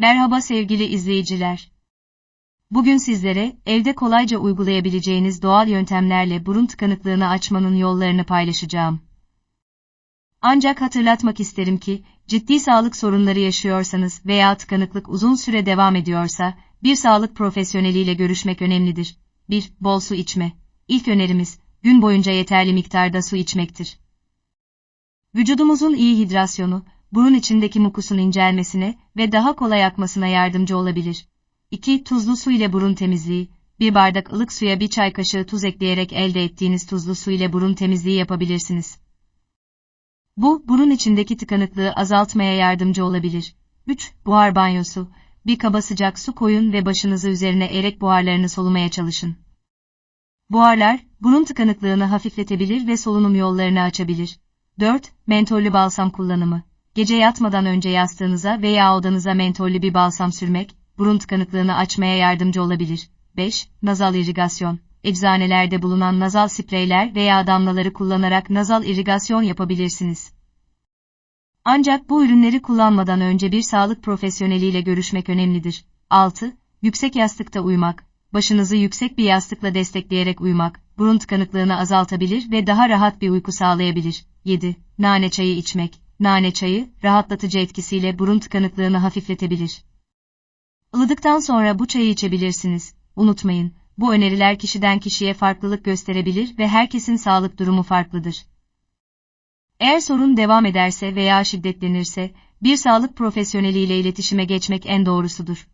Merhaba sevgili izleyiciler. Bugün sizlere evde kolayca uygulayabileceğiniz doğal yöntemlerle burun tıkanıklığını açmanın yollarını paylaşacağım. Ancak hatırlatmak isterim ki, ciddi sağlık sorunları yaşıyorsanız veya tıkanıklık uzun süre devam ediyorsa, bir sağlık profesyoneliyle görüşmek önemlidir. 1. Bol su içme. İlk önerimiz, gün boyunca yeterli miktarda su içmektir. Vücudumuzun iyi hidrasyonu, burun içindeki mukusun incelmesine ve daha kolay akmasına yardımcı olabilir. 2. Tuzlu su ile burun temizliği. Bir bardak ılık suya bir çay kaşığı tuz ekleyerek elde ettiğiniz tuzlu su ile burun temizliği yapabilirsiniz. Bu, burun içindeki tıkanıklığı azaltmaya yardımcı olabilir. 3. Buhar banyosu. Bir kaba sıcak su koyun ve başınızı üzerine erek buharlarını solumaya çalışın. Buharlar, burun tıkanıklığını hafifletebilir ve solunum yollarını açabilir. 4. Mentollü balsam kullanımı. Gece yatmadan önce yastığınıza veya odanıza mentollü bir balsam sürmek, burun tıkanıklığını açmaya yardımcı olabilir. 5. Nazal irrigasyon. Eczanelerde bulunan nazal spreyler veya damlaları kullanarak nazal irrigasyon yapabilirsiniz. Ancak bu ürünleri kullanmadan önce bir sağlık profesyoneliyle görüşmek önemlidir. 6. Yüksek yastıkta uyumak. Başınızı yüksek bir yastıkla destekleyerek uyumak, burun tıkanıklığını azaltabilir ve daha rahat bir uyku sağlayabilir. 7. Nane çayı içmek. Nane çayı, rahatlatıcı etkisiyle burun tıkanıklığını hafifletebilir. Ilıdıktan sonra bu çayı içebilirsiniz. Unutmayın, bu öneriler kişiden kişiye farklılık gösterebilir ve herkesin sağlık durumu farklıdır. Eğer sorun devam ederse veya şiddetlenirse, bir sağlık profesyoneliyle iletişime geçmek en doğrusudur.